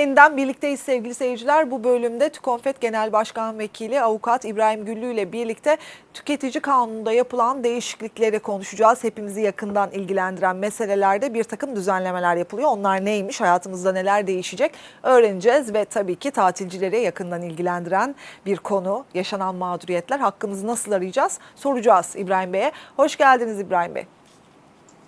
Yeniden birlikteyiz sevgili seyirciler. Bu bölümde TÜKONFET Genel Başkan Vekili Avukat İbrahim Güllü ile birlikte tüketici kanununda yapılan değişiklikleri konuşacağız. Hepimizi yakından ilgilendiren meselelerde bir takım düzenlemeler yapılıyor. Onlar neymiş, hayatımızda neler değişecek öğreneceğiz ve tabii ki tatilcileri yakından ilgilendiren bir konu. Yaşanan mağduriyetler hakkımızı nasıl arayacağız soracağız İbrahim Bey'e. Hoş geldiniz İbrahim Bey.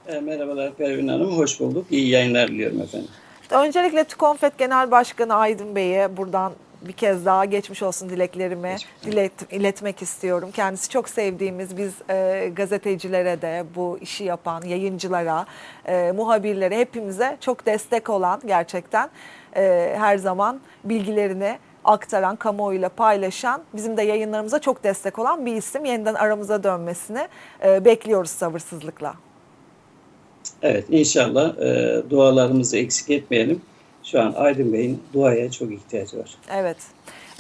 E, merhabalar Pervin Hanım, hoş bulduk. İyi yayınlar diliyorum efendim. Öncelikle TÜKONFET Genel Başkanı Aydın Bey'e buradan bir kez daha geçmiş olsun dileklerimi dilet, iletmek istiyorum. Kendisi çok sevdiğimiz biz e, gazetecilere de bu işi yapan yayıncılara, e, muhabirlere hepimize çok destek olan gerçekten e, her zaman bilgilerini aktaran, kamuoyuyla paylaşan, bizim de yayınlarımıza çok destek olan bir isim. Yeniden aramıza dönmesini e, bekliyoruz sabırsızlıkla. Evet, inşallah e, dualarımızı eksik etmeyelim. Şu an Aydın Bey'in duaya çok ihtiyacı var. Evet.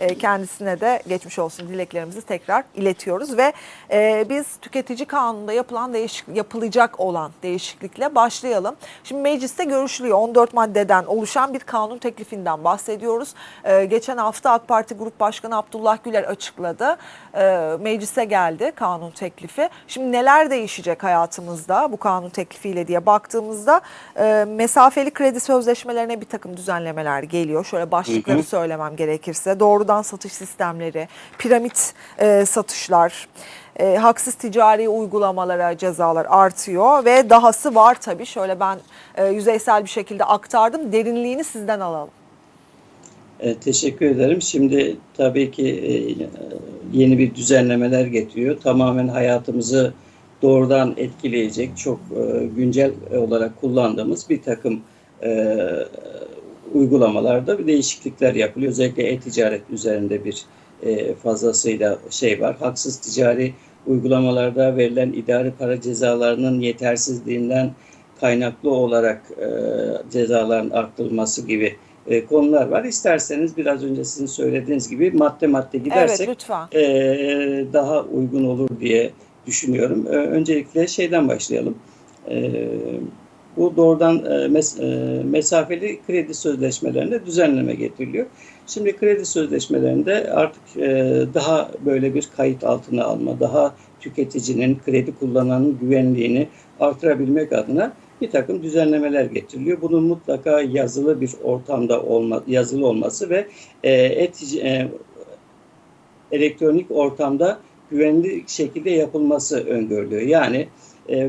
E, Kendisine de geçmiş olsun dileklerimizi tekrar iletiyoruz ve e, biz tüketici kanununda yapılan değişik yapılacak olan değişiklikle başlayalım. Şimdi mecliste görüşülüyor 14 maddeden oluşan bir kanun teklifinden bahsediyoruz. E, geçen hafta AK Parti Grup Başkanı Abdullah Güler açıkladı. Meclise geldi kanun teklifi. Şimdi neler değişecek hayatımızda bu kanun teklifiyle diye baktığımızda mesafeli kredi sözleşmelerine bir takım düzenlemeler geliyor. Şöyle başlıkları Hı hı. söylemem gerekirse doğrudan satış sistemleri, piramit e, satışlar, e, haksız ticari uygulamalara cezalar artıyor ve dahası var tabii. Şöyle ben e, yüzeysel bir şekilde aktardım. Derinliğini sizden alalım. E, teşekkür ederim. Şimdi tabii ki e, yeni bir düzenlemeler getiriyor. Tamamen hayatımızı doğrudan etkileyecek, çok e, güncel olarak kullandığımız bir takım e, uygulamalarda bir değişiklikler yapılıyor. Özellikle e-ticaret üzerinde bir e, fazlasıyla şey var. Haksız ticari uygulamalarda verilen idari para cezalarının yetersizliğinden kaynaklı olarak e, cezaların arttırılması gibi e, konular var. İsterseniz biraz önce sizin söylediğiniz gibi madde madde gidersek Evet lütfen. e, daha uygun olur diye düşünüyorum. E, öncelikle şeyden başlayalım. E, bu doğrudan e, e, mesafeli kredi sözleşmelerinde düzenleme getiriliyor. Şimdi kredi sözleşmelerinde artık e, daha böyle bir kayıt altına alma, daha tüketicinin, kredi kullananın güvenliğini artırabilmek adına bir takım düzenlemeler getiriliyor. Bunun mutlaka yazılı bir ortamda olma, yazılı olması ve e, et, e, elektronik ortamda güvenli şekilde yapılması öngörülüyor. Yani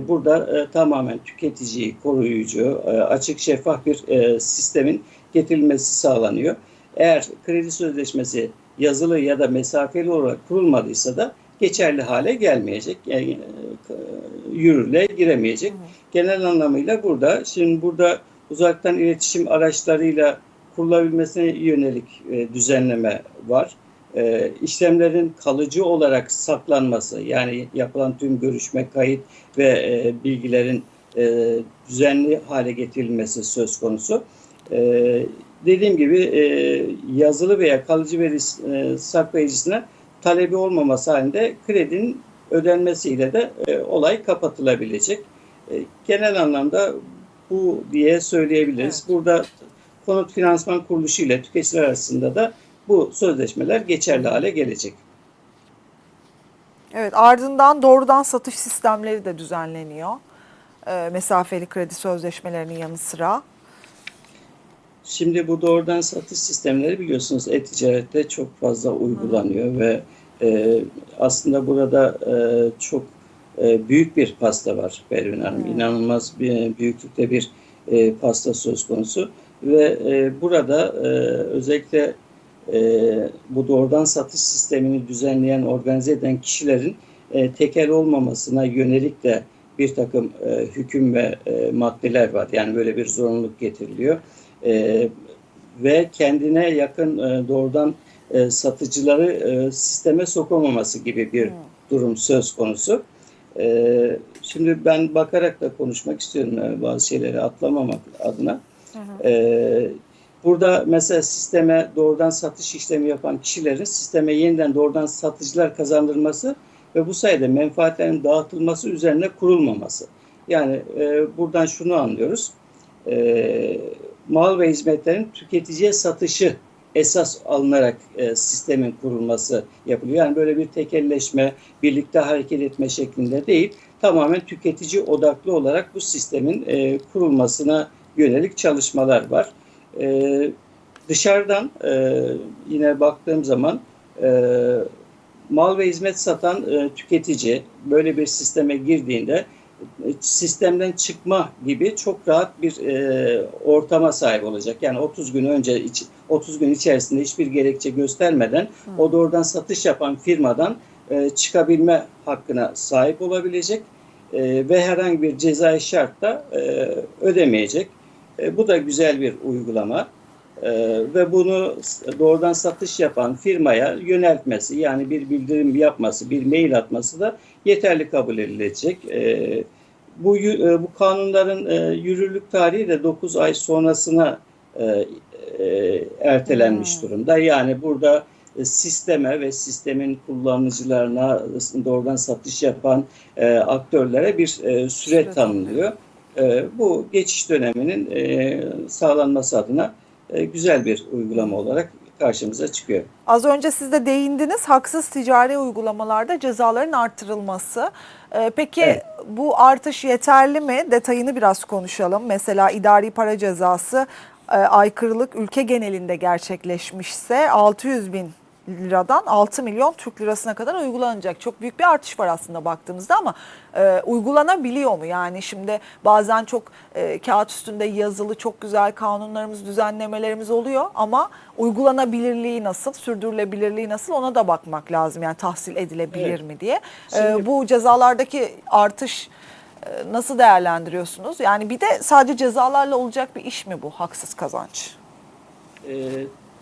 burada e, tamamen tüketiciyi koruyucu, e, açık şeffaf bir e, sistemin getirilmesi sağlanıyor. Eğer kredi sözleşmesi yazılı ya da mesafeli olarak kurulmadıysa da geçerli hale gelmeyecek, yani, e, yürürlüğe giremeyecek. Genel anlamıyla burada, şimdi burada uzaktan iletişim araçlarıyla kurulabilmesine yönelik e, düzenleme var. E, işlemlerin kalıcı olarak saklanması, yani yapılan tüm görüşme, kayıt ve e, bilgilerin e, düzenli hale getirilmesi söz konusu. E, dediğim gibi e, yazılı veya kalıcı veri e, saklayıcısına talebi olmaması halinde kredinin ödenmesiyle de e, olay kapatılabilecek. E, genel anlamda bu diye söyleyebiliriz. Evet. Burada konut finansman kuruluşu ile tüketiciler arasında da bu sözleşmeler geçerli hale gelecek. Evet ardından doğrudan satış sistemleri de düzenleniyor. E, mesafeli kredi sözleşmelerinin yanı sıra. Şimdi bu doğrudan satış sistemleri biliyorsunuz e-ticarette çok fazla uygulanıyor ve e, aslında burada e, çok e, büyük bir pasta var Pervin Hanım. Hı. İnanılmaz bir büyüklükte bir e, pasta söz konusu ve e, burada e, özellikle e, bu doğrudan satış sistemini düzenleyen, organize eden kişilerin e, tekel olmamasına yönelik de bir takım e, hüküm ve e, maddeler var. Yani böyle bir zorunluluk getiriliyor. E, ve kendine yakın e, doğrudan e, satıcıları e, sisteme sokamaması gibi bir Hmm. durum söz konusu. E, şimdi ben bakarak da konuşmak istiyorum e, bazı şeyleri atlamamak adına. E, burada mesela sisteme doğrudan satış işlemi yapan kişilerin sisteme yeniden doğrudan satıcılar kazandırması ve bu sayede menfaatlerin dağıtılması üzerine kurulmaması. Yani e, buradan şunu anlıyoruz. E, mal ve hizmetlerin tüketiciye satışı esas alınarak e, sistemin kurulması yapılıyor. Yani böyle bir tekelleşme, birlikte hareket etme şeklinde değil, tamamen tüketici odaklı olarak bu sistemin e, kurulmasına yönelik çalışmalar var. E, dışarıdan e, yine baktığım zaman e, mal ve hizmet satan e, tüketici böyle bir sisteme girdiğinde e, sistemden çıkma gibi çok rahat bir e, ortama sahip olacak. Yani 30 gün önce iç- 30 gün içerisinde hiçbir gerekçe göstermeden o doğrudan satış yapan firmadan e, çıkabilme hakkına sahip olabilecek e, ve herhangi bir cezai şart da e, ödemeyecek. E, bu da güzel bir uygulama. E, ve bunu doğrudan satış yapan firmaya yöneltmesi yani bir bildirim yapması, bir mail atması da yeterli kabul edilecek. E, bu e, bu kanunların e, yürürlük tarihi de 9 ay sonrasına e, e, ertelenmiş Hmm. durumda. Yani burada e, sisteme ve sistemin kullanıcılarına doğrudan satış yapan e, aktörlere bir e, süre Süre tanınıyor. E, bu geçiş döneminin e, sağlanması adına e, güzel bir uygulama olarak karşımıza çıkıyor. Az önce siz de değindiniz haksız ticari uygulamalarda cezaların artırılması. Ee, peki Evet. bu artış yeterli mi? Detayını biraz konuşalım. Mesela idari para cezası e, aykırılık ülke genelinde gerçekleşmişse 600 bin liradan 6 milyon Türk lirasına kadar uygulanacak. Çok büyük bir artış var aslında baktığımızda ama e, uygulanabiliyor mu? Yani şimdi bazen çok e, kağıt üstünde yazılı çok güzel kanunlarımız, düzenlemelerimiz oluyor ama uygulanabilirliği nasıl, sürdürülebilirliği nasıl ona da bakmak lazım. Yani tahsil edilebilir Evet. mi diye. E, Şimdi- bu cezalardaki artış e, nasıl değerlendiriyorsunuz? Yani bir de sadece cezalarla olacak bir iş mi bu haksız kazanç? E,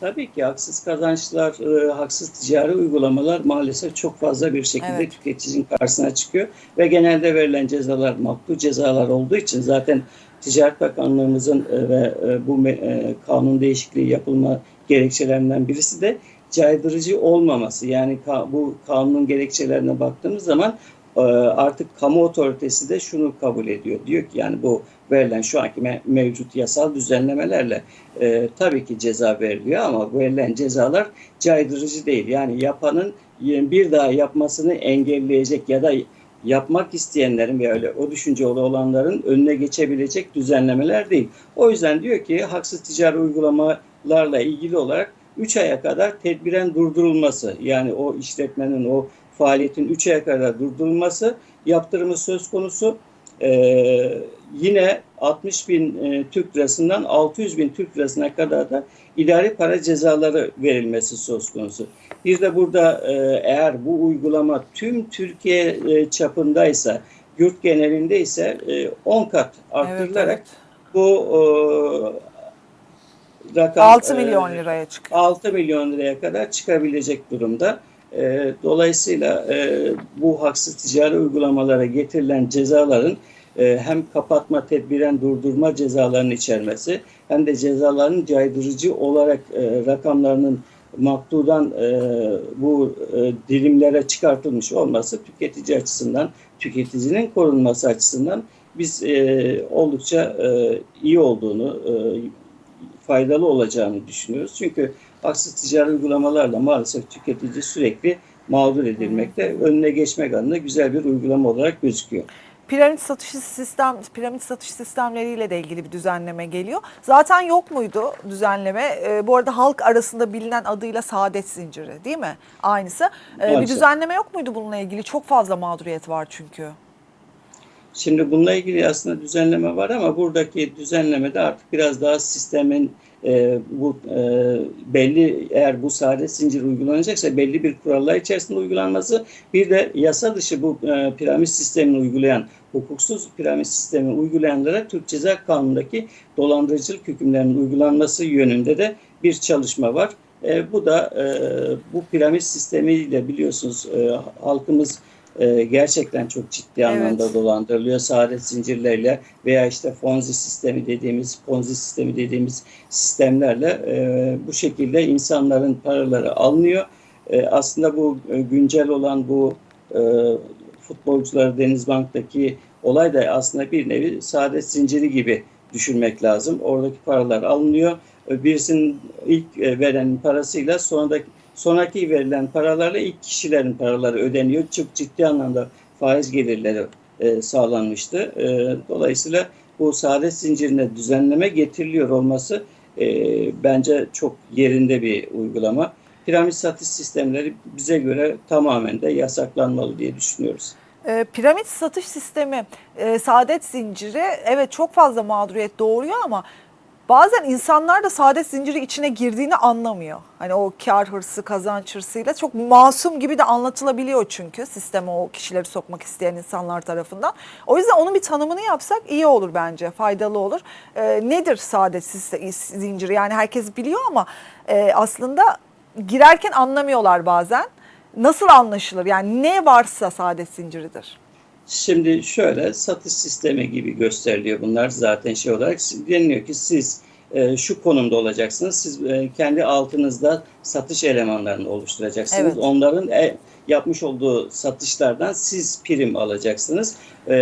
tabii ki haksız kazançlar, e, haksız ticari uygulamalar maalesef çok fazla bir şekilde Evet. tüketicinin karşısına çıkıyor. Ve genelde verilen cezalar maktul cezalar olduğu için zaten Ticaret Bakanlığımızın e, ve e, bu e, kanun değişikliği yapılma gerekçelerinden birisi de caydırıcı olmaması. Yani ka- bu kanunun gerekçelerine baktığımız zaman artık kamu otoritesi de şunu kabul ediyor. Diyor ki yani bu verilen şu anki me- mevcut yasal düzenlemelerle e, tabii ki ceza veriliyor ama verilen cezalar caydırıcı değil. Yani yapanın bir daha yapmasını engelleyecek ya da yapmak isteyenlerin ve öyle o düşünceli olanların önüne geçebilecek düzenlemeler değil. O yüzden diyor ki haksız ticari uygulamalarla ilgili olarak 3 aya kadar tedbiren durdurulması yani o işletmenin o faaliyetin 3 aya kadar durdurulması yaptırımı söz konusu. Ee, yine 60 bin e, Türk lirasından 600 bin Türk lirasına kadar da idari para cezaları verilmesi söz konusu. Bir de burada e, eğer bu uygulama tüm Türkiye e, çapındaysa, yurt genelinde ise e, 10 kat arttırılarak bu e, rakam 6 e, milyon liraya çıkıyor. 6 milyon liraya kadar çıkabilecek durumda. E, dolayısıyla e, bu haksız ticari uygulamalara getirilen cezaların e, hem kapatma, tedbiren durdurma cezalarının içermesi hem de cezaların caydırıcı olarak e, rakamlarının maktudan e, bu e, dilimlere çıkartılmış olması tüketici açısından, tüketicinin korunması açısından biz e, oldukça e, iyi olduğunu, e, faydalı olacağını düşünüyoruz. Çünkü haksız ticari uygulamalarla maalesef tüketici sürekli mağdur edilmekte. Önüne geçmek adına güzel bir uygulama olarak gözüküyor. Piramit satışı sistem piramit satış sistemleriyle de ilgili bir düzenleme geliyor. Zaten yok muydu düzenleme? Ee, bu arada halk arasında bilinen adıyla saadet zinciri değil mi? Aynısı. Ee, bir düzenleme yok muydu bununla ilgili? Çok fazla mağduriyet var çünkü. Şimdi bununla ilgili aslında düzenleme var ama buradaki düzenlemede artık biraz daha sistemin e, bu e, belli eğer bu saadet zinciri uygulanacaksa belli bir kurallar içerisinde uygulanması bir de yasa dışı bu e, piramit sistemini uygulayan hukuksuz piramit sistemini uygulayanlara Türk Ceza Kanunu'ndaki dolandırıcılık hükümlerinin uygulanması yönünde de bir çalışma var. E, bu da e, bu piramit sistemiyle biliyorsunuz e, halkımız e, gerçekten çok ciddi anlamda Evet. dolandırılıyor. Saadet zincirleriyle veya işte Ponzi sistemi dediğimiz, Ponzi sistemi dediğimiz sistemlerle e, bu şekilde insanların paraları alınıyor. E, aslında bu e, güncel olan bu e, futbolcuları Denizbank'taki olay da aslında bir nevi saadet zinciri gibi düşünmek lazım. Oradaki paralar alınıyor. E, Birisinin ilk e, verenin parasıyla sonraki sonraki verilen paralarla ilk kişilerin paraları ödeniyor. Çok ciddi anlamda faiz gelirleri e, sağlanmıştı. E, dolayısıyla bu saadet zincirine düzenleme getiriliyor olması e, bence çok yerinde bir uygulama. Piramit satış sistemleri bize göre tamamen de yasaklanmalı diye düşünüyoruz. E, piramit satış sistemi, e, saadet zinciri evet çok fazla mağduriyet doğuruyor ama bazen insanlar da saadet zinciri içine girdiğini anlamıyor. Hani o kar hırsı, kazanç hırsıyla çok masum gibi de anlatılabiliyor çünkü sisteme o kişileri sokmak isteyen insanlar tarafından. O yüzden onun bir tanımını yapsak iyi olur bence, faydalı olur. E, nedir saadet zinciri? Yani herkes biliyor ama e, aslında girerken anlamıyorlar bazen. Nasıl anlaşılır? Yani ne varsa saadet zinciridir. Şimdi şöyle satış sistemi gibi gösteriliyor bunlar zaten şey olarak deniliyor ki siz e, şu konumda olacaksınız. Siz e, kendi altınızda satış elemanlarını oluşturacaksınız. Evet. Onların e, yapmış olduğu satışlardan siz prim alacaksınız. E,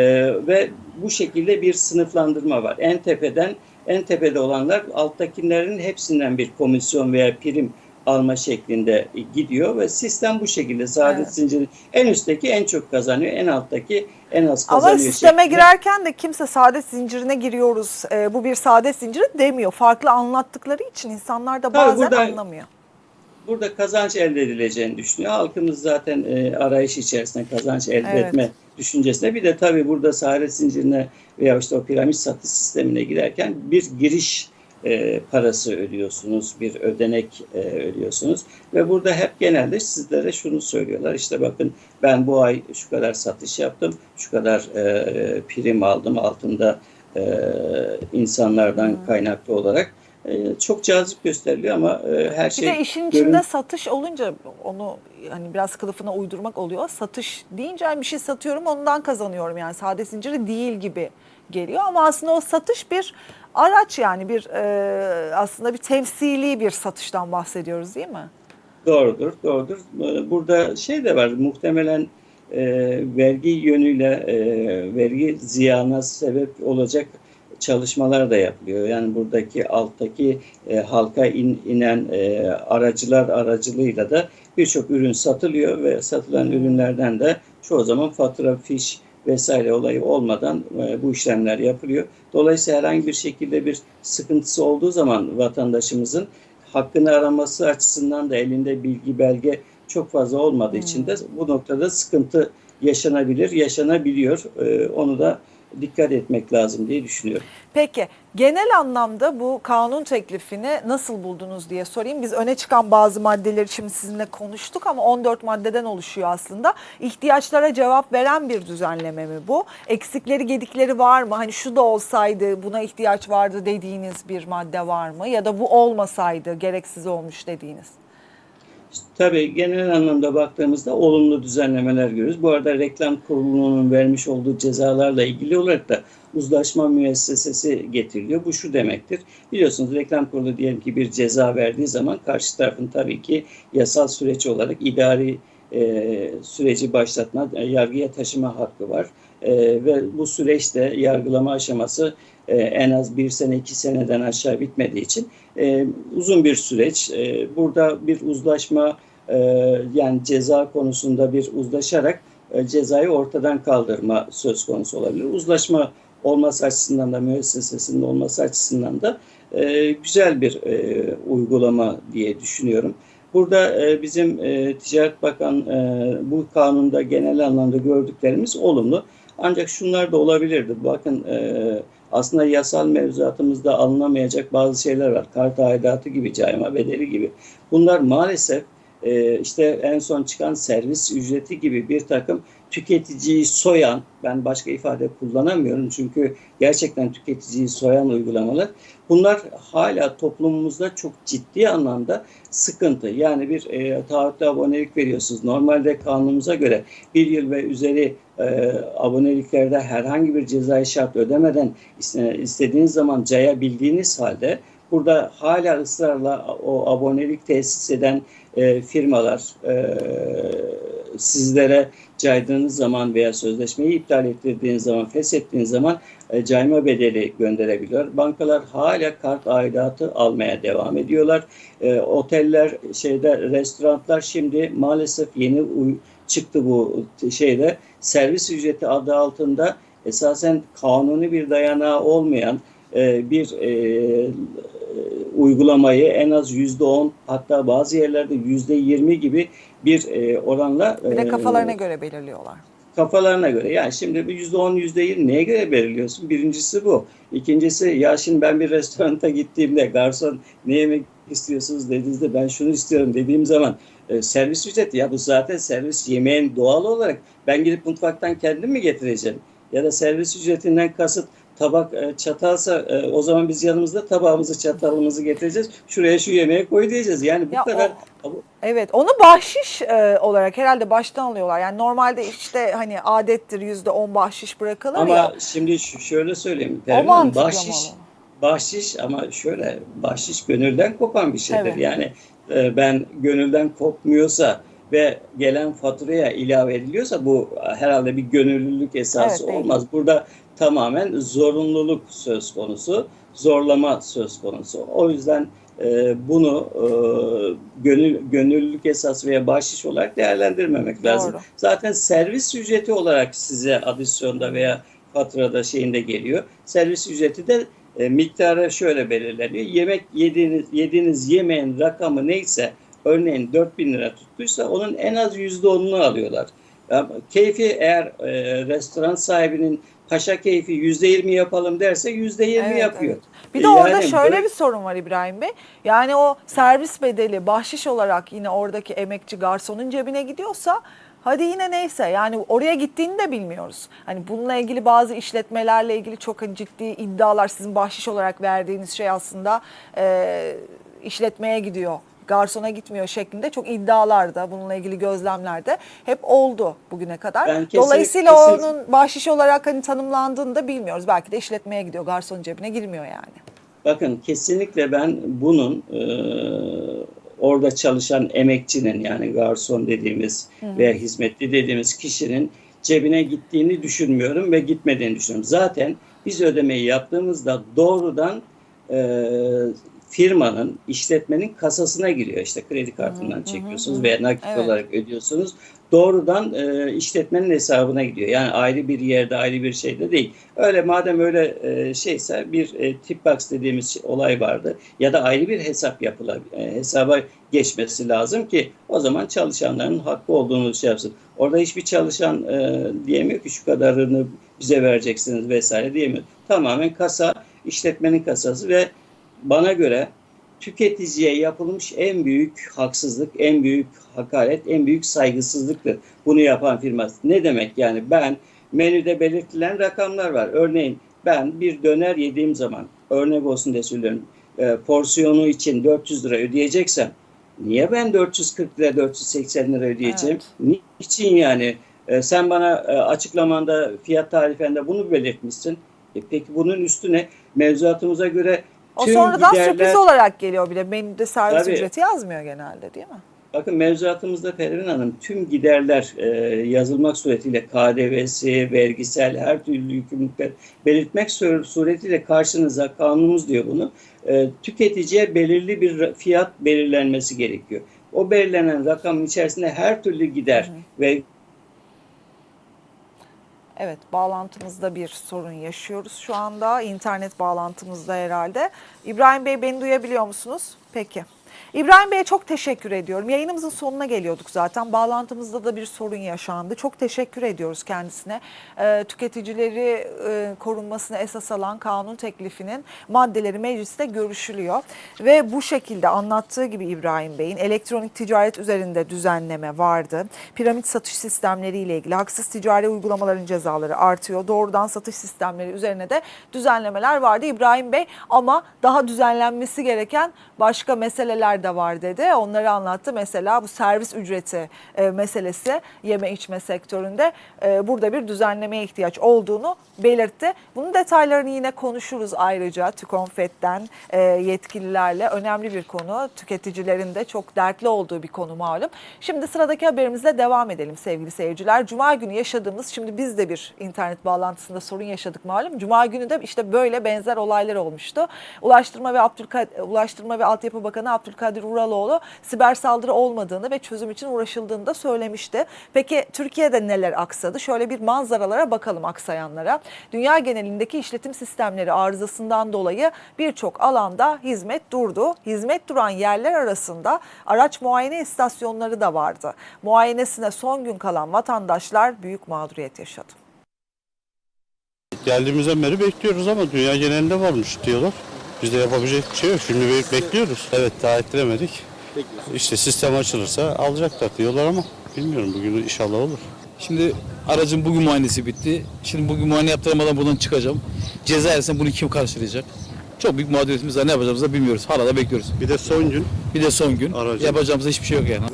ve bu şekilde bir sınıflandırma var. En tepeden en tepede olanlar alttakilerin hepsinden bir komisyon veya prim alma şeklinde gidiyor ve sistem bu şekilde saadet Evet. zinciri en üstteki en çok kazanıyor, en alttaki en az Ama kazanıyor. sisteme şeklinde. girerken de kimse saadet zincirine giriyoruz. e, bu bir saadet zinciri demiyor. Farklı anlattıkları için insanlar da Tabii bazen burada- anlamıyor. burada kazanç elde edileceğini düşünüyor. Halkımız zaten e, arayış içerisinde kazanç elde Evet. etme düşüncesinde. Bir de tabii burada saadet zincirine veya işte o piramit satış sistemine girerken bir giriş e, parası ödüyorsunuz, bir ödenek e, ödüyorsunuz ve burada hep genelde sizlere şunu söylüyorlar. İşte bakın ben bu ay şu kadar satış yaptım, şu kadar e, prim aldım altında e, insanlardan kaynaklı olarak. E, çok cazip gösteriliyor ama e, her Bir şey de işin içinde görün- satış olunca onu hani biraz kılıfına uydurmak oluyor. Satış deyince bir şey satıyorum ondan kazanıyorum yani saadet zinciri değil gibi geliyor ama aslında o satış bir araç yani bir e, aslında bir temsili bir satıştan bahsediyoruz değil mi? Doğrudur, doğrudur. Burada şey de var, muhtemelen e, vergi yönüyle e, vergi ziyana sebep olacak çalışmalar da yapılıyor. Yani buradaki alttaki e, halka in, inen e, aracılar aracılığıyla da birçok ürün satılıyor ve satılan ürünlerden de çoğu zaman fatura, fiş vesaire olayı olmadan e, bu işlemler yapılıyor. Dolayısıyla herhangi bir şekilde bir sıkıntısı olduğu zaman vatandaşımızın hakkını araması açısından da elinde bilgi belge çok fazla olmadığı için de bu noktada sıkıntı yaşanabilir, yaşanabiliyor. Ee, onu da dikkat etmek lazım diye düşünüyorum. Peki genel anlamda bu kanun teklifini nasıl buldunuz diye sorayım. Biz öne çıkan bazı maddeleri şimdi sizinle konuştuk ama 14 maddeden oluşuyor aslında. İhtiyaçlara cevap veren bir düzenleme mi bu? Eksikleri gedikleri var mı? Hani şu da olsaydı buna ihtiyaç vardı dediğiniz bir madde var mı? Ya da bu olmasaydı gereksiz olmuş dediğiniz. Tabii genel anlamda baktığımızda olumlu düzenlemeler görüyoruz. Bu arada reklam kurulunun vermiş olduğu cezalarla ilgili olarak da uzlaşma müessesesi getiriliyor. Bu şu demektir. Biliyorsunuz reklam kurulu diyelim ki bir ceza verdiği zaman karşı tarafın tabii ki yasal süreç olarak idari e, süreci başlatma, e, yargıya taşıma hakkı var. E, ve bu süreçte yargılama aşaması e, en az bir sene iki seneden aşağı bitmediği için e, uzun bir süreç. E, burada bir uzlaşma e, yani ceza konusunda bir uzlaşarak e, cezayı ortadan kaldırma söz konusu olabilir. Uzlaşma olması açısından da müessesesinin olması açısından da e, güzel bir e, uygulama diye düşünüyorum. Burada e, bizim e, Ticaret Bakan e, bu kanunda genel anlamda gördüklerimiz olumlu. Ancak şunlar da olabilirdi. Bakın e, aslında yasal mevzuatımızda alınamayacak bazı şeyler var. Kart aidatı gibi, cayma bedeli gibi. Bunlar maalesef e, işte en son çıkan servis ücreti gibi bir takım tüketiciyi soyan, ben başka ifade kullanamıyorum çünkü gerçekten tüketiciyi soyan uygulamalar. Bunlar hala toplumumuzda çok ciddi anlamda sıkıntı. Yani bir e, taahhütlü abonelik veriyorsunuz. Normalde kanunumuza göre bir yıl ve üzeri e, aboneliklerde herhangi bir cezai şart ödemeden iste- istediğiniz zaman cayabildiğiniz halde burada hala ısrarla o abonelik tesis eden e, firmalar e, sizlere caydığınız zaman veya sözleşmeyi iptal ettirdiğiniz zaman, feshettiğiniz zaman e, cayma bedeli gönderebiliyor. Bankalar hala kart aidatı almaya devam ediyorlar. E, oteller, şeyde restoranlar şimdi maalesef yeni çıktı bu şeyde servis ücreti adı altında esasen kanuni bir dayanağı olmayan e, bir e, uygulamayı en az yüzde on hatta bazı yerlerde yüzde yirmi gibi bir e, oranla Bir de e, kafalarına göre belirliyorlar. kafalarına göre. Yani şimdi bir yüzde on, yüzde yirmi neye göre belirliyorsun? Birincisi bu. İkincisi ya şimdi ben bir restoranta gittiğimde garson ne yemek istiyorsunuz dediğinizde ben şunu istiyorum dediğim zaman e, servis ücreti ya bu zaten servis yemeğin doğal olarak ben gidip mutfaktan kendim mi getireceğim? Ya da servis ücretinden kasıt tabak e, çatalsa e, o zaman biz yanımızda tabağımızı çatalımızı getireceğiz. Şuraya şu yemeği koy diyeceğiz. Yani bu Ya kadar Evet onu bahşiş e, olarak herhalde baştan alıyorlar. Yani normalde işte hani adettir yüzde on bahşiş bırakılır Ama ya. şimdi ş- şöyle söyleyeyim. O Hanım, bahşiş, bahşiş ama şöyle bahşiş gönülden kopan bir şeydir. Evet. Yani e, ben gönülden kopmuyorsa ve gelen faturaya ilave ediliyorsa bu herhalde bir gönüllülük esası Evet, değil. olmaz. Burada tamamen zorunluluk söz konusu, zorlama söz konusu. O yüzden e, bunu e, gönül, gönüllülük esası veya bahşiş olarak değerlendirmemek lazım. Doğru. Zaten servis ücreti olarak size adisyonda veya faturada şeyinde geliyor. Servis ücreti de e, miktarı şöyle belirleniyor. Yemek yediğiniz, yediğiniz yemeğin rakamı neyse örneğin 4000 lira tuttuysa onun en az %10'unu alıyorlar. Keyfi eğer e, restoran sahibinin paşa keyfi %20 yapalım derse %20 Evet, yapıyor. evet. Bir de E, orada yani şöyle böyle- bir sorun var İbrahim Bey. Yani o servis bedeli bahşiş olarak yine oradaki emekçi garsonun cebine gidiyorsa hadi yine neyse yani oraya gittiğini de bilmiyoruz. Hani bununla ilgili bazı işletmelerle ilgili çok hani ciddi iddialar sizin bahşiş olarak verdiğiniz şey aslında e, işletmeye gidiyor. Garsona gitmiyor şeklinde çok iddialar da bununla ilgili gözlemler de hep oldu bugüne kadar. Ben kesin- Dolayısıyla kesin- onun bahşiş olarak hani tanımlandığını da bilmiyoruz. Belki de işletmeye gidiyor. Garson cebine girmiyor yani. Bakın kesinlikle ben bunun e, orada çalışan emekçinin yani garson dediğimiz veya hizmetli dediğimiz kişinin cebine gittiğini düşünmüyorum ve gitmediğini düşünüyorum. Zaten biz ödemeyi yaptığımızda doğrudan e, firmanın, işletmenin kasasına giriyor. İşte kredi kartından çekiyorsunuz veya nakit Evet. olarak ödüyorsunuz. Doğrudan e, işletmenin hesabına gidiyor. Yani ayrı bir yerde, ayrı bir şeyde değil. Öyle madem öyle e, şeyse bir e, tip box dediğimiz şey- olay vardı ya da ayrı bir hesap yapıla e, hesaba geçmesi lazım ki o zaman çalışanların hakkı olduğunu şey yapsın. Orada hiçbir çalışan e, diyemiyor ki şu kadarını bize vereceksiniz vesaire diyemiyor. Tamamen kasa işletmenin kasası ve bana göre tüketiciye yapılmış en büyük haksızlık, en büyük hakaret, en büyük saygısızlıktır. Bunu yapan firma. Ne demek yani ben menüde belirtilen rakamlar var. Örneğin ben bir döner yediğim zaman örnek olsun diye söylüyorum e, porsiyonu için 400 lira ödeyeceksem niye ben 440 lira 480 lira ödeyeceğim? Niçin yani? E, sen bana e, açıklamanda fiyat tarifende bunu belirtmişsin. E, peki bunun üstüne mevzuatımıza göre O tüm sonradan giderler- sürpriz olarak geliyor bile. Menüde servis Tabii. ücreti yazmıyor genelde değil mi? Bakın mevzuatımızda Pervin Hanım tüm giderler e, yazılmak suretiyle KDV'si, vergisel her türlü yükümlülükler belirtmek sur- suretiyle karşınıza kanunumuz diyor bunu. E, tüketiciye belirli bir fiyat belirlenmesi gerekiyor. O belirlenen rakamın içerisinde her türlü gider ve Evet bağlantımızda bir sorun yaşıyoruz şu anda. İnternet bağlantımızda herhalde. İbrahim Bey beni duyabiliyor musunuz? Peki. İbrahim Bey'e çok teşekkür ediyorum. Yayınımızın sonuna geliyorduk zaten. Bağlantımızda da bir sorun yaşandı. Çok teşekkür ediyoruz kendisine. Ee, tüketicileri e, korunmasını esas alan kanun teklifinin maddeleri mecliste görüşülüyor. Ve bu şekilde anlattığı gibi İbrahim Bey'in elektronik ticaret üzerinde düzenleme vardı. Piramit satış sistemleri ile ilgili haksız ticari uygulamaların cezaları artıyor. Doğrudan satış sistemleri üzerine de düzenlemeler vardı İbrahim Bey ama daha düzenlenmesi gereken başka meseleler de var dedi. Onları anlattı. Mesela bu servis ücreti e, meselesi yeme içme sektöründe e, burada bir düzenlemeye ihtiyaç olduğunu belirtti. Bunun detaylarını yine konuşuruz ayrıca TÜKONFET'ten e, yetkililerle. Önemli bir konu. Tüketicilerin de çok dertli olduğu bir konu malum. Şimdi sıradaki haberimizle devam edelim sevgili seyirciler. Cuma günü yaşadığımız, şimdi biz de bir internet bağlantısında sorun yaşadık malum. Cuma günü de işte böyle benzer olaylar olmuştu. Ulaştırma ve Abdülkadir, Ulaştırma ve Altyapı Bakanı Abdülkadir Uraloğlu siber saldırı olmadığını ve çözüm için uğraşıldığını da söylemişti. Peki Türkiye'de neler aksadı? Şöyle bir manzaralara bakalım aksayanlara. Dünya genelindeki işletim sistemleri arızasından dolayı birçok alanda hizmet durdu. Hizmet duran yerler arasında araç muayene istasyonları da vardı. Muayenesine son gün kalan vatandaşlar büyük mağduriyet yaşadı. Geldiğimizden beri bekliyoruz ama dünya genelinde varmış diyorlar. Biz de yapabilecek bir şey yok. Şimdi be- bekliyoruz. Evet daha ettiremedik. İşte sistem açılırsa alacaklar diyorlar ama bilmiyorum bugün inşallah olur. Şimdi aracın bugün muayenesi bitti. Şimdi bugün muayene yaptırmadan buradan çıkacağım. Ceza yersem bunu kim karşılayacak? Çok büyük mağduriyetimiz var. Ne yapacağımızı da bilmiyoruz. Hala da bekliyoruz. Bir de son gün Bir de son gün. Aracın- Yapacağımız hiçbir şey yok yani.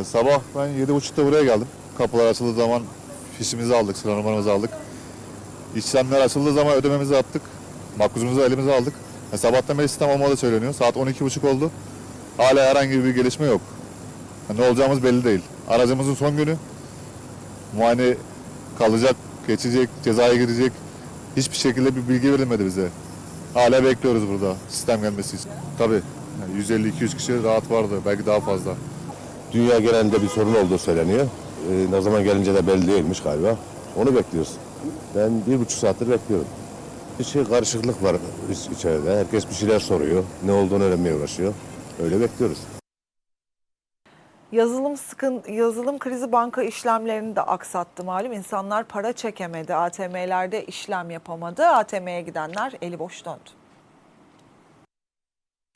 Ee, sabah ben 7.30'da buraya geldim. Kapılar açıldığı zaman fişimizi aldık, sıra numaramızı aldık. İşlemler açıldığı zaman ödememizi yaptık. Makbuzumuzu elimize aldık. E, sabahtan beri sistem olmadığı söyleniyor. Saat 12.30 oldu. Hala herhangi bir gelişme yok. E, ne olacağımız belli değil. Aracımızın son günü. Muayene kalacak, geçecek, cezaya girecek. Hiçbir şekilde bir bilgi verilmedi bize. Hala bekliyoruz burada sistem gelmesi için. Tabii yani 150-200 kişi rahat vardı, belki daha fazla. Dünya genelinde bir sorun olduğu söyleniyor. Ee, ne zaman gelince de belli değilmiş galiba. Onu bekliyoruz. Ben bir buçuk saattir bekliyorum. Bir şey karışıklık var iç- içeride. Herkes bir şeyler soruyor. Ne olduğunu öğrenmeye uğraşıyor. Öyle bekliyoruz. Yazılım sıkın yazılım krizi banka işlemlerini de aksattı malum. İnsanlar para çekemedi. ATM'lerde işlem yapamadı. ATM'ye gidenler eli boş döndü.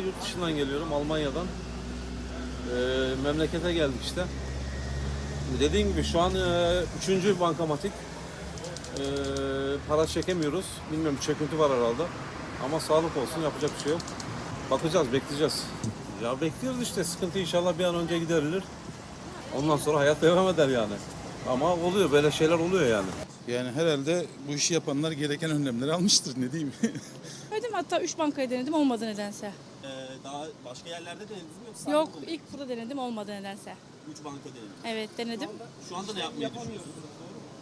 Yurt dışından geliyorum Almanya'dan. Ee, memlekete geldik işte. Dediğim gibi şu an e, üçüncü bankamatik. Ee, para çekemiyoruz. Bilmiyorum çöküntü var herhalde. Ama sağlık olsun yapacak bir şey yok. Bakacağız, bekleyeceğiz. Ya bekliyoruz işte sıkıntı inşallah bir an önce giderilir. Ondan sonra hayat devam eder yani. Ama oluyor böyle şeyler oluyor yani. Yani herhalde bu işi yapanlar gereken önlemleri almıştır ne diyeyim. Denedim hatta 3 bankaya denedim olmadı nedense. daha başka yerlerde denediniz mi yoksa Yok ilk burada denedim olmadı nedense. 3 banka denediniz? Evet denedim. Şu anda ne yapmayı düşünüyorsunuz?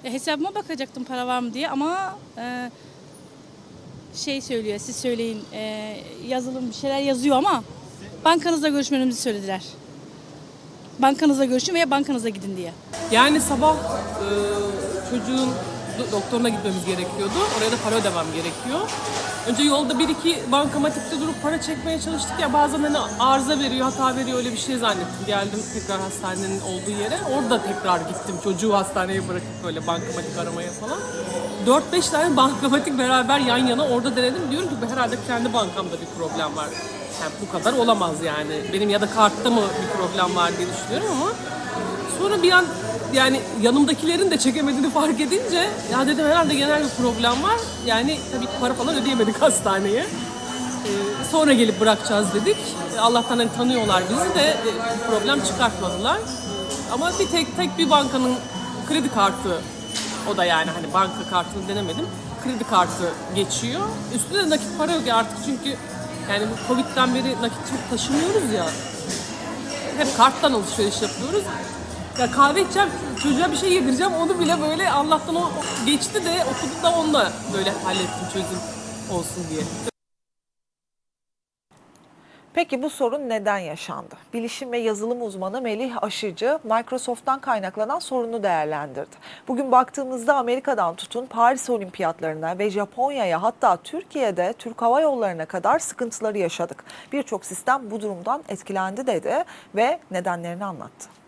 E, hesabıma bakacaktım para var mı diye ama e, şey söylüyor siz söyleyin e, yazılım bir şeyler yazıyor ama bankanızla görüşmenizi söylediler. Bankanızla görüşün veya bankanıza gidin diye. Yani sabah e, çocuğun doktoruna gitmemiz gerekiyordu. Oraya da para ödemem gerekiyor. Önce yolda bir iki bankamatikte durup para çekmeye çalıştık ya bazen hani arıza veriyor, hata veriyor öyle bir şey zannettim. Geldim tekrar hastanenin olduğu yere. Orada tekrar gittim çocuğu hastaneye bırakıp böyle bankamatik aramaya falan. 4-5 tane bankamatik beraber yan yana orada denedim. Diyorum ki herhalde kendi bankamda bir problem var. Yani bu kadar olamaz yani. Benim ya da kartta mı bir problem var diye düşünüyorum ama Sonra bir an yani yanımdakilerin de çekemediğini fark edince ya dedim herhalde genel bir problem var. Yani tabii para falan ödeyemedik hastaneye. Ee, sonra gelip bırakacağız dedik. Ee, Allah'tan hani tanıyorlar bizi de e, problem çıkartmadılar. Ama bir tek tek bir bankanın kredi kartı o da yani hani banka kartını denemedim. Kredi kartı geçiyor. Üstüne de nakit para yok artık çünkü yani bu Covid'den beri nakit çok taşımıyoruz ya hep karttan alışveriş yapıyoruz. Ya kahve içeceğim, çocuğa bir şey yedireceğim onu bile böyle Allah'tan o geçti de okudu da onunla böyle hallettim çözüm olsun diye. Peki bu sorun neden yaşandı? Bilişim ve yazılım uzmanı Melih Aşıcı Microsoft'tan kaynaklanan sorunu değerlendirdi. Bugün baktığımızda Amerika'dan tutun Paris Olimpiyatlarına ve Japonya'ya hatta Türkiye'de Türk Hava Yolları'na kadar sıkıntıları yaşadık. Birçok sistem bu durumdan etkilendi dedi ve nedenlerini anlattı.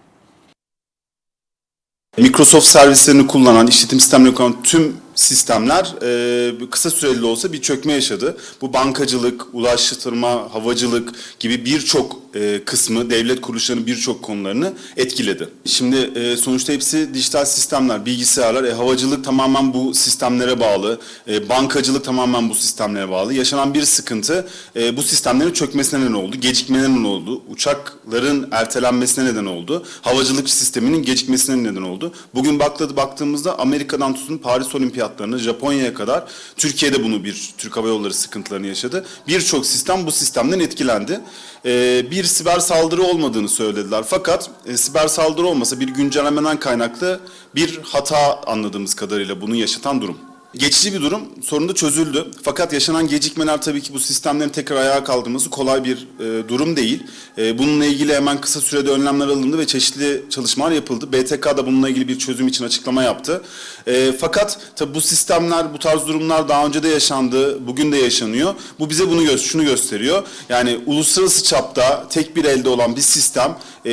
Microsoft servislerini kullanan, işletim sistemlerini kullanan tüm sistemler e, kısa süreli olsa bir çökme yaşadı. Bu bankacılık, ulaştırma, havacılık gibi birçok e, kısmı, devlet kuruluşlarının birçok konularını etkiledi. Şimdi e, sonuçta hepsi dijital sistemler, bilgisayarlar, e, havacılık tamamen bu sistemlere bağlı, e, bankacılık tamamen bu sistemlere bağlı. Yaşanan bir sıkıntı e, bu sistemlerin çökmesine neden oldu, gecikmelerine neden oldu, uçakların ertelenmesine neden oldu, havacılık sisteminin gecikmesine neden oldu. Bugün bakladı baktığımızda Amerika'dan tutun Paris Olimpiyatlarına, Japonya'ya kadar Türkiye'de bunu bir Türk Hava Yolları sıkıntılarını yaşadı. Birçok sistem bu sistemden etkilendi. E, bir siber saldırı olmadığını söylediler. Fakat e, siber saldırı olmasa bir güncellemeden kaynaklı bir hata anladığımız kadarıyla bunu yaşatan durum. Geçici bir durum, sorun da çözüldü. Fakat yaşanan gecikmeler tabii ki bu sistemlerin tekrar ayağa kaldırması kolay bir e, durum değil. E, bununla ilgili hemen kısa sürede önlemler alındı ve çeşitli çalışmalar yapıldı. BTK da bununla ilgili bir çözüm için açıklama yaptı. E, fakat tabii bu sistemler, bu tarz durumlar daha önce de yaşandı, bugün de yaşanıyor. Bu bize bunu gö şunu gösteriyor. Yani uluslararası çapta tek bir elde olan bir sistem e,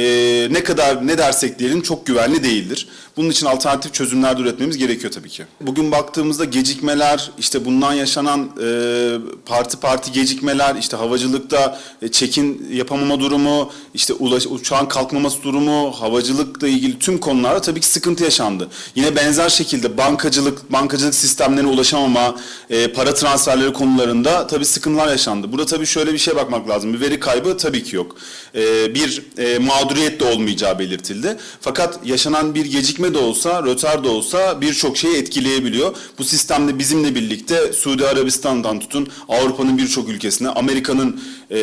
ne kadar ne dersek diyelim çok güvenli değildir. Bunun için alternatif çözümler de üretmemiz gerekiyor tabii ki. Bugün baktığımızda gecikmeler, işte bundan yaşanan e, parti parti gecikmeler, işte havacılıkta e, check-in yapamama durumu, işte ulaş, uçağın kalkmaması durumu, havacılıkla ilgili tüm konularda tabii ki sıkıntı yaşandı. Yine benzer şekilde bankacılık, bankacılık sistemlerine ulaşamama, e, para transferleri konularında tabii sıkıntılar yaşandı. Burada tabii şöyle bir şeye bakmak lazım. Bir veri kaybı tabii ki yok. E, bir e, mağduriyet de olmayacağı belirtildi. Fakat yaşanan bir gecikme de olsa, rötar da olsa birçok şeyi etkileyebiliyor. Bu sistemde bizimle birlikte Suudi Arabistan'dan tutun Avrupa'nın birçok ülkesine, Amerika'nın e,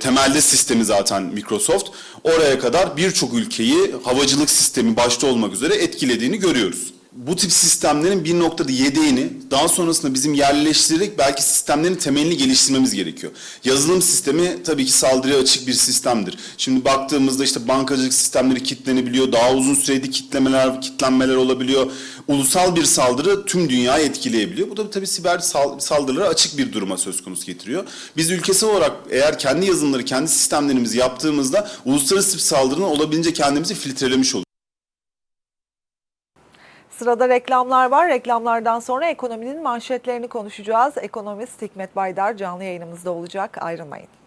temelde sistemi zaten Microsoft. Oraya kadar birçok ülkeyi havacılık sistemi başta olmak üzere etkilediğini görüyoruz. Bu tip sistemlerin bir noktada yedeğini daha sonrasında bizim yerleştirerek belki sistemlerin temelini geliştirmemiz gerekiyor. Yazılım sistemi tabii ki saldırıya açık bir sistemdir. Şimdi baktığımızda işte bankacılık sistemleri kilitlenebiliyor, daha uzun süreli kitlemeler, kitlenmeler olabiliyor. Ulusal bir saldırı tüm dünyayı etkileyebiliyor. Bu da tabii siber sal- saldırılara açık bir duruma söz konusu getiriyor. Biz ülkesel olarak eğer kendi yazılımları, kendi sistemlerimizi yaptığımızda uluslararası bir saldırının olabildiğince kendimizi filtrelemiş oluruz. Sırada reklamlar var. Reklamlardan sonra ekonominin manşetlerini konuşacağız. Ekonomist Hikmet Baydar canlı yayınımızda olacak. Ayrılmayın.